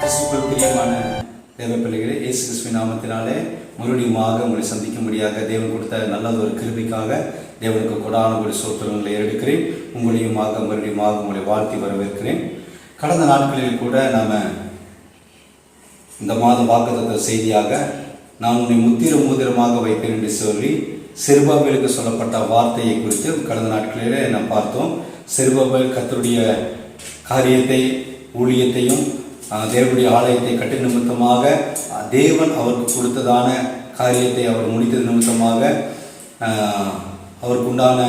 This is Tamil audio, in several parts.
கிறிஸ்துவுக்குள் பிரியமான தேவ பிள்ளைகளே இயேசு கிறிஸ்துவின் நாமத்தினாலே மறுபடியுமாக உங்களை சந்திக்கும்படியாக தேவன் கொடுத்த நல்ல ஒரு கிருபிக்காக தேவனுக்கு கொடான ஒரு சோத்திரங்களை எடுக்கிறேன் உங்களையுமாக மறுபடியுமாக உங்களை வாழ்த்தி வரவேற்கிறேன். கடந்த நாட்களில் கூட நாம் இந்த மாதம் வாக்குத்த செய்தியாக நான் உன்னை முத்திர மோதிரமாக வைப்பேன் என்று சொல்லி சிறுபாபேலுக்கு சொல்லப்பட்ட வார்த்தையை குறித்து கடந்த நாட்களிலே நாம் பார்த்தோம். சிறுபாபேல் கத்தருடைய காரியத்தை ஊழியத்தையும் தேவனுடைய ஆலயத்தை கட்டு நிமித்தமாக தேவன் அவருக்கு கொடுத்ததான காரியத்தை அவர் முடித்தது நிமித்தமாக அவருக்குண்டான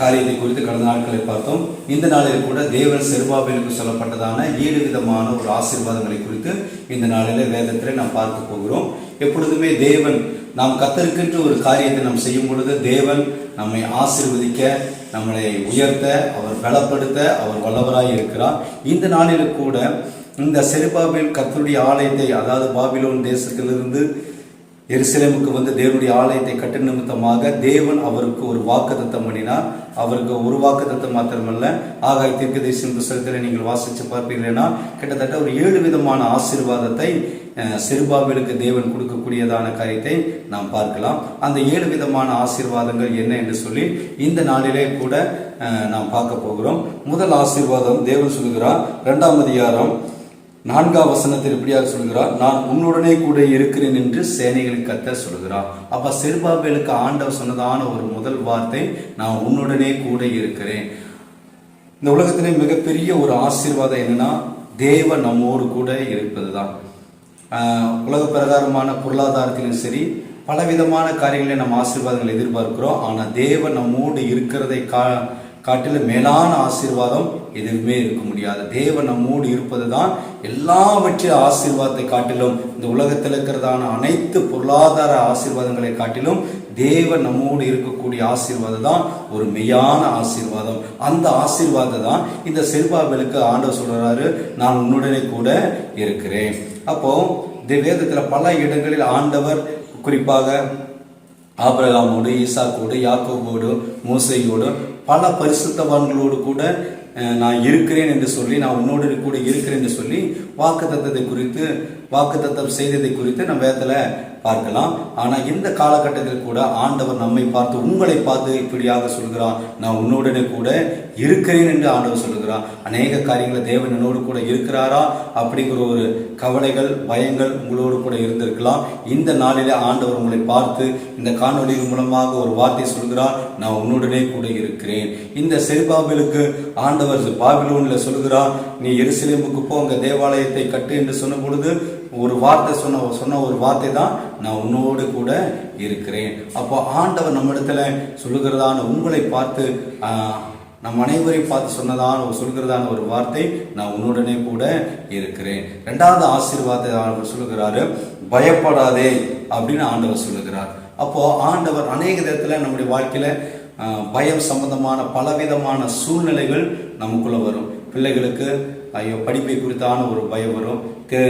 காரியத்தை குறித்து கடந்த நாட்களை பார்த்தோம். இந்த நாளில் கூட தேவன் செருபாபேலுக்கு சொல்லப்பட்டதான ஏழு விதமான ஒரு ஆசீர்வாதங்களை குறித்து இந்த நாளில் வேதத்தில் நாம் பார்க்க போகிறோம். எப்பொழுதுமே தேவன் நாம் கத்தருக்கென்று ஒரு காரியத்தை நாம் செய்யும் பொழுது தேவன் நம்மை ஆசிர்வதிக்க நம்மளை உயர்த்த அவர் பலப்படுத்த அவர் வல்லவராய் இருக்கிறார். இந்த நாளில் கூட இந்த செருபாபில் கத்தருடைய ஆலயத்தை அதாவது பாபிலோன் தேசத்திலிருந்து எருசலேமுக்கு வந்து தேவனுடைய ஆலயத்தை கட்ட நிமித்தமாக தேவன் அவருக்கு ஒரு வாக்குத்தத்தம் பண்ணினார். அவருக்கு ஒரு வாக்குத்தத்தம் மாத்திரமல்ல. ஆகாய் தீர்க்கதரிசன புஸ்தகத்தில் நீங்கள் வாசித்து பார்ப்பீர்கள்னா கிட்டத்தட்ட ஒரு ஏழு விதமான ஆசீர்வாதத்தை சிறுபாபிலுக்கு தேவன் கொடுக்கக்கூடியதான காரியத்தை நாம் பார்க்கலாம். அந்த ஏழு விதமான ஆசீர்வாதங்கள் என்ன என்று சொல்லி இந்த நாளிலே கூட நாம் பார்க்க போகிறோம். முதல் ஆசீர்வாதம் தேவன் சொல்கிறார் இரண்டாம் அதிகாரம் நான்காம் வசனத்தில் எப்படியாக சொல்கிறார் நான் உன்னுடனே கூட இருக்கிறேன் என்று சேனைகளுக்கு கத்த சொல்கிறார். அப்ப செருபாபேலுக்கு ஆண்டவர் சொன்னதான ஒரு முதல் வார்த்தை நான் உன்னுடனே கூட இருக்கிறேன். இந்த உலகத்திலே மிகப்பெரிய ஒரு ஆசீர்வாதம் என்னன்னா தேவ நம்மோடு கூட இருப்பதுதான். தான் உலக பிரகாரமான பொருளாதாரத்திலும் சரி பலவிதமான காரியங்களை நம்ம ஆசீர்வாதங்களை எதிர்பார்க்கிறோம். ஆனால் தேவ நம்மோடு இருக்கிறதை கா காட்டிலும் மேலான ஆசீர்வாதம் எதுவுமே இருக்க முடியாது. தேவன் நம்மோடு இருப்பது தான் எல்லாவற்றின் ஆசீர்வாதத்தை காட்டிலும் இந்த உலகத்தில் இருக்கிறதான அனைத்து பொருளாதார ஆசீர்வாதங்களை காட்டிலும் தேவன் நம்மோடு இருக்கக்கூடிய ஆசீர்வாதம் தான் ஒரு மெய்யான ஆசீர்வாதம். அந்த ஆசீர்வாதம் தான் இந்த செல்வாபலுக்கு ஆண்டவர் சொல்கிறாரு நான் உன்னுடனே கூட இருக்கிறேன். அப்போ வேதத்தில் பல இடங்களில் ஆண்டவர் குறிப்பாக ஆபிரகாமோடு ஈசாக்கோடு யாக்கோபோடு மூசையோடு பல பரிசுத்தவான்களோடு கூட நான் இருக்கிறேன் என்று சொல்லி நான் உன்னோடு கூட இருக்கிறேன் என்று சொல்லி வாக்குத்தத்தத்தை குறித்து வாக்குத்தத்தம் செய்ததை குறித்து நம்ம வேதத்தில் பார்க்கலாம். ஆனால் இந்த காலகட்டத்தில் கூட ஆண்டவர் நம்மை பார்த்து உங்களை பார்த்து இப்படியாக சொல்கிறார். நான் உன்னுடனே கூட இருக்கிறேன் என்று ஆண்டவர் சொல்கிறார். அநேக காரியங்களை தேவன் என்னோடு கூட இருக்கிறாரா? அப்படிங்கிற ஒரு கவலைகள் பயங்கள் உங்களோடு கூட இருந்திருக்கலாம். இந்த நாளிலே ஆண்டவர் உங்களை பார்த்து இந்த காணொலி மூலமாக ஒரு வார்த்தை சொல்கிறார். நான் உன்னுடனே கூட இருக்கிறேன். இந்த செருபாபிலுக்கு ஆண்டவர் பாபிலோனில் சொல்கிறார் நீ எருசலேமுக்கு போ அங்க தேவாலயத்தை கட்டு என்று சொன்ன பொழுது ஒரு வார்த்தை சொன்ன சொன்ன ஒரு வார்த்தை தான் நான் உன்னோடு கூட இருக்கிறேன். அப்போ ஆண்டவர் நம்மிடத்துல சொல்லுகிறதான உங்களை பார்த்து நம் அனைவரையும் பார்த்து சொன்னதான சொல்கிறதான ஒரு வார்த்தை நான் உன்னுடனே கூட இருக்கிறேன். ரெண்டாவது ஆசீர்வாதத்தை அவர் சொல்லுகிறாரு பயப்படாதே அப்படின்னு ஆண்டவர் சொல்லுகிறார். அப்போ ஆண்டவர் அநேக விதத்துல நம்முடைய வாழ்க்கையில பயம் சம்பந்தமான பலவிதமான சூழ்நிலைகள் நமக்குள்ள வரும். பிள்ளைகளுக்கு ஐயோ படிப்பை குறித்தான ஒரு பயம் வரும். தே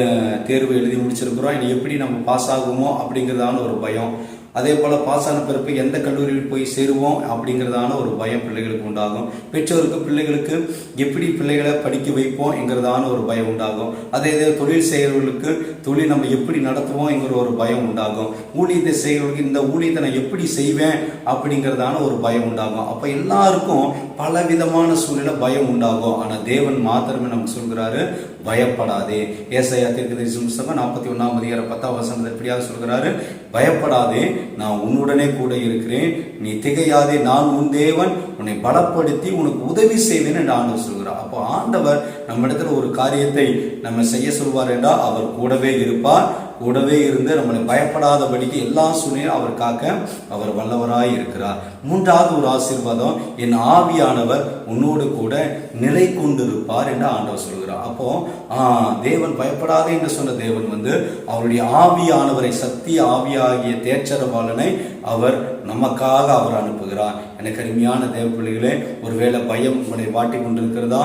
தேர்வு எழுதி முடிச்சிருக்கிறோம். இனி எப்படி நம்ம பாஸ் ஆகுமோ அப்படிங்கிறதான ஒரு பயம். அதே போல் பாஸ் ஆன பிறப்பு எந்த கல்லூரியில் போய் சேருவோம் அப்படிங்கிறதான ஒரு பயம் பிள்ளைகளுக்கு உண்டாகும். பெற்றோருக்கு பிள்ளைகளுக்கு எப்படி பிள்ளைகளை படிக்க வைப்போம் என்கிறதான ஒரு பயம் உண்டாகும். அதே இதே தொழில் செய்கிறவர்களுக்கு தொழில் நம்ம எப்படி நடத்துவோம் என்கிற ஒரு பயம் உண்டாகும். ஊழியத்தை செய்கிறவர்களுக்கு இந்த ஊழியத்தை நான் எப்படி செய்வேன் அப்படிங்கிறதான ஒரு பயம் உண்டாகும். அப்போ எல்லாருக்கும் பல விதமான சூழ்நிலை பயம் உண்டாகும். ஆனால் தேவன் மாத்திரமே நமக்கு சொல்கிறாரு பயப்படாதே. ஏசையா தீர்க்கதரிசி புஸ்தகம் நாற்பத்தி ஒன்றாம் அதிகார பத்தாம் வசனத்தில் எப்படியாவது சொல்கிறாரு பயப்படாதே நான் உன்னுடனே கூட இருக்கிறேன். நீ திகையாதே நான் உன் தேவன். உன்னை பலப்படுத்தி உனக்கு உதவி செய்வேன் என்று ஆண்டவர் சொல்கிறார். அப்போ ஆண்டவர் நம்ம இடத்துல ஒரு காரியத்தை நம்ம செய்ய சொல்வார் என்றால் அவர் கூடவே இருப்பார். கூடவே இருந்து நம்மளை பயப்படாதபடிக்கு எல்லா சூழ்நிலையும் அவர் காக்க அவர் வல்லவராய் இருக்கிறார். மூன்றாவது ஒரு ஆசீர்வாதம் என் ஆவியானவர் உன்னோடு கூட நிலை கொண்டிருப்பார் என்று ஆண்டவர் சொல்கிறார். அப்போ தேவன் பயப்படாதே என்று சொன்ன தேவன் வந்து அவருடைய ஆவியானவரை சத்திய ஆவியாகிய தேற்றரவாளனை அவர் நமக்காக அவர் அனுப்புகிறார். எனக்கு அருமையான தேவ பிள்ளைகளே ஒருவேளை பயம் உங்களை வாட்டி கொண்டிருக்கிறதா?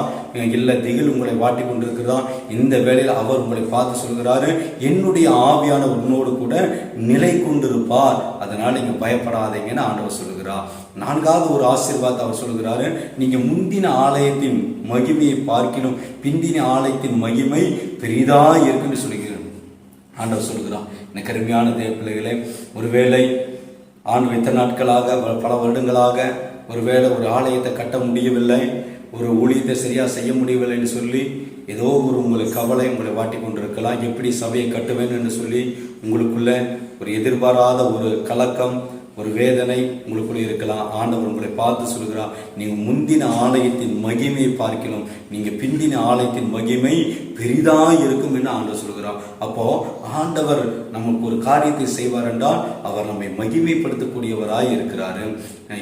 இல்லை திகில் உங்களை வாட்டி கொண்டிருக்கிறதா? இந்த வேளையில் அவர் உங்களை பார்த்து சொல்கிறாரு என்னுடைய ஆவியான உன்னோடு கூட நிலை கொண்டிருப்பார். அதனால் நீங்கள் பயப்படாதீங்கன்னு ஆண்டவர் சொல்கிறார். நான்காவது ஒரு ஆசீர்வாதத்தை அவர் சொல்லுகிறாரு நீங்கள் முந்தின ஆலயத்தின் மகிமையை பார்க்கணும் பிந்தின ஆலயத்தின் மகிமை பெரிதாக இருக்குன்னு சொல்லுகிறார் ஆண்டவர் சொல்கிறார். எனக்கு அருமையான தேவ பிள்ளைகளே ஒருவேளை ஆண்டு இத்தனை நாட்களாக பல வருடங்களாக ஒருவேளை ஒரு ஆலயத்தை கட்ட முடியவில்லை ஒரு ஊழியத்தை சரியாக செய்ய முடியவில்லைன்னு சொல்லி ஏதோ ஒரு உங்களுக்கு கவலை உங்களை வாட்டி கொண்டிருக்கலாம். எப்படி சபையை கட்டுவேன் என்று சொல்லி உங்களுக்குள்ள ஒரு எதிர்பாராத ஒரு கலக்கம் ஒரு வேதனை உங்களுக்குள்ளே இருக்கலாம். ஆண்டவர் உங்களை பார்த்து சொல்கிறார் நீங்கள் முந்தின ஆலயத்தின் மகிமையை பார்க்கணும். நீங்கள் பிந்தின ஆலயத்தின் மகிமை பெரிதா இருக்கும் என்று ஆண்டவர் சொல்கிறார். அப்போ ஆண்டவர் நமக்கு ஒரு காரியத்தை செய்வார் என்றால் அவர் நம்மை மகிமைப்படுத்தக்கூடியவராய் இருக்கிறாரு.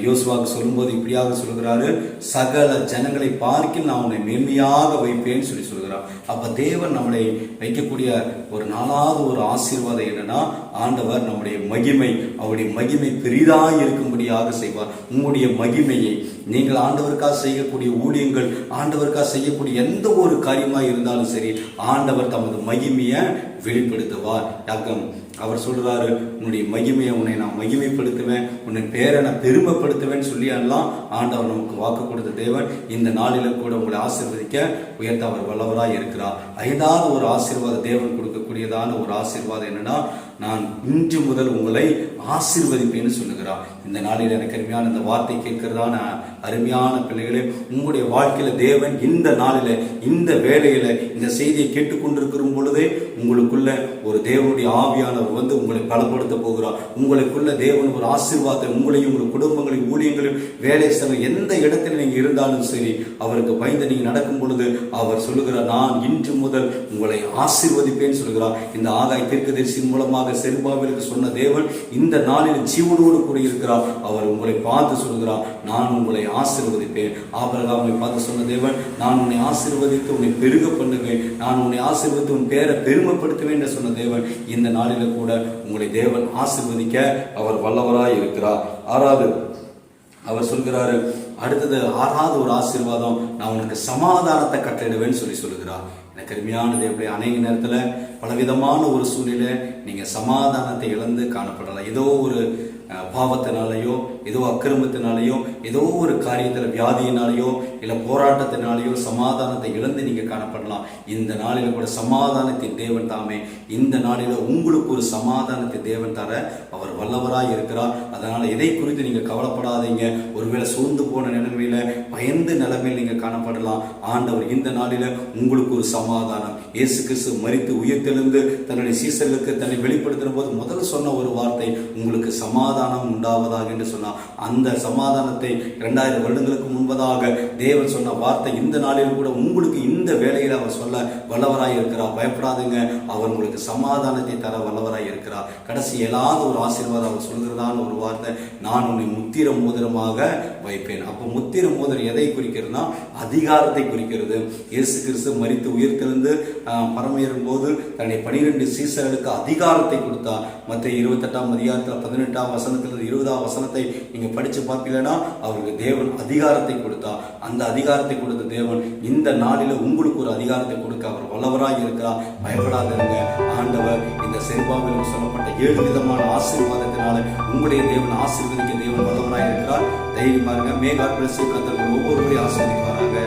யோசுவாக்கு சொல்லும்போது இப்படியாக சொல்கிறாரு சகல ஜனங்களை பார்க்கில் நான் உன்னை மேன்மையாக வைப்பேன்னு சொல்லி சொல்கிறார். அப்ப தேவன் நம்மளை வைக்கக்கூடிய ஒரு நாலாவது ஒரு ஆசீர்வாதம் என்னன்னா ஆண்டவர் நம்முடைய மகிமை அவருடைய மகிமை பெரிதாக இருக்கும்படியாக செய்வார். உங்களுடைய மகிமையை நீங்கள் ஆண்டவருக்காக செய்யக்கூடிய ஊழியங்கள் ஆண்டவருக்காக செய்யக்கூடிய எந்த ஒரு காரியமாக இருந்தாலும் சரி ஆண்டவர் தமது மகிமையை வெளிப்படுத்துவார். யாக்கம் அவர் சொல்றாரு உன்னுடைய மகிமையை உன்னை நான் மகிமைப்படுத்துவேன் உன்னை பேரை நான் பெருமைப்படுத்துவேன்னு சொல்லி எல்லாம் ஆண்டவர் நமக்கு வாக்கு கொடுத்த தேவன் இந்த நாளில கூட உங்களை ஆசீர்வதிக்க உயர்த்த அவர் வல்லவராக இருக்கிறார். ஐந்தாவது ஒரு ஆசீர்வாத தேவன் கொடுக்கக்கூடியதான ஒரு ஆசீர்வாதம் என்னன்னா நான் இன்று முதல் உங்களை ஆசிர்வதிப்பேன்னு சொல்லுகிறார். இந்த நாளில் எனக்கு அருமையான இந்த வார்த்தை கேட்கிறதான அருமையான பிள்ளைகளே உங்களுடைய வாழ்க்கையில தேவன் இந்த நாளில இந்த வேலையில இந்த செய்தியை கேட்டுக்கொண்டிருக்கிற பொழுதே உங்களுக்குள்ள ஒரு தேவனுடைய ஆவியானவர் வந்து உங்களை பலப்படுத்த போகிறார். உங்களுக்குள்ள தேவன் ஒரு ஆசீர்வாதத்தை உங்களையும் உங்கள் குடும்பங்களையும் ஊழியங்களையும் வேலை ஸ்தலம் எந்த இடத்துல நீங்க இருந்தாலும் சரி அவருக்கு பயந்து நீங்க நடக்கும் பொழுது அவர் சொல்லுகிறார் நான் இன்று முதல் உங்களை ஆசீர்வதிப்பேன் சொல்கிறார் இந்த ஆகாய் தீர்க்கதரிசியின் மூலமாக செருபாவிற்கு சொன்ன தேவன் இந்த நாளில் ஜீவனோடு கூடியிருக்கிறார் அவர் உங்களை பார்த்து சொல்கிறார் நான் உங்களை ஆசீர்வதிப்பேன். ஆபரகாமை பார்த்து சொன்ன தேவன் நான் உன்னை ஆசீர்வதித்து உன்னை பெருக பண்ணுவேன். நான் உன்னை ஆசீர்வதித்து உன் பேரை மகிமைப்படுத்துவேன் என்று சொன்ன தேவன் இந்த நாளில கூட உங்களை தேவன் ஆசீர்வதிக்க அவர் வல்லவராய் இருக்கிறார். ஆறாவது அவர் சொல்கிறாரு அடுத்தது ஆறாவது ஒரு ஆசீர்வாதம் நான் உனக்கு சமாதானத்தை கட்டளிடுவேன்னு சொல்லி சொல்லுகிறார். எனக்கு அருமையான தேவடைய அநேக நேரத்தில் பலவிதமான ஒரு சூழ்நிலை நீங்கள் சமாதானத்தை இழந்து காணப்படலாம். ஏதோ ஒரு பாவத்தினாலேயோ ஏதோ அக்கிரமத்தினாலேயோ ஏதோ ஒரு காரியத்தில் வியாதியினாலேயோ இல்லை போராட்டத்தினாலேயோ சமாதானத்தை இழந்து நீங்கள் காணப்படலாம். இந்த நாளில் கூட சமாதானத்தின் தேவன் தாமே. இந்த நாளில் உங்களுக்கு ஒரு சமாதானத்தை தேவன் தர அவர் வல்லவராக இருக்கிறார். அதனால் எதை குறித்து நீங்கள் கவலைப்படாதீங்க. ஒருவேளை சோர்ந்து போன நிலைமையில் பயந்து நிலைமையில் நீங்கள் காணப்படலாம். ஆண்டவர் இந்த நாளில் உங்களுக்கு ஒரு சமாதானம். இயேசு கிறிஸ்து மரித்து உயிர்த்தெழுந்து தன்னுடைய சீசர்களுக்கு தன்னை வெளிப்படுத்தும் போது முதல்ல சொன்ன ஒரு வார்த்தை உங்களுக்கு சமாதானம் உண்டாவதாக என்று சொன்னார் அந்த சமாதானத்தை இரண்டாயிரம் வருடங்களுக்கு முன்பதாக தேவன் சொன்ன வார்த்தை இந்த நாளில் கூட உங்களுக்கு இந்த வேலையில் அவர் சொல்ல வல்லவராய் இருக்கிறார். பயப்படாதுங்க. அவர் உங்களுக்கு சமாதானத்தை தர வல்லவராய் இருக்கிறார். கடைசி ஏழாவது ஒரு ஆசீர்வாதம் அவர் சொல்கிறதான ஒரு வார்த்தை நான் உன்னை முத்திர மோதிரமாக வைப்பேன். அப்போ முத்திர மோதிரம் எதை குறிக்கிறதுனா அதிகாரத்தை குறிக்கிறது. இயேசு கிறிஸ்து மரித்து உயிர்த்திருந்து பரமேறும் போது தன்னை பனிரெண்டு சீசர்களுக்கு அதிகாரத்தை கொடுத்தார். மற்ற இருபத்தெட்டாம் அதிகாரத்தில் பதினெட்டாம் வசனத்தில் இருபதாம் வசனத்தை நீங்கள் படித்து பார்க்கலன்னா அவருக்கு தேவன் அதிகாரத்தை கொடுத்தார். அந்த அதிகாரத்தை கொடுத்த தேவன் இந்த நாளில் உங்களுக்கு ஒரு அதிகாரத்தை கொடுக்க அவர் வல்லவராக இருக்கிறார். பயப்படாதீங்க ஆண்டவர் இந்த செருபாவில் சொல்லப்பட்ட ஏழு விதமான ஆசீர்வாதத்தினால உங்களுடைய தேவன் ஆசீர்வதிக்க தேவன் வல்லவராக இருக்கிறார். தைரியமாக இருங்க. மேகாட் கத்தர்கள் ஒவ்வொருவரையும் ஆசீர்வதிப்பாராங்க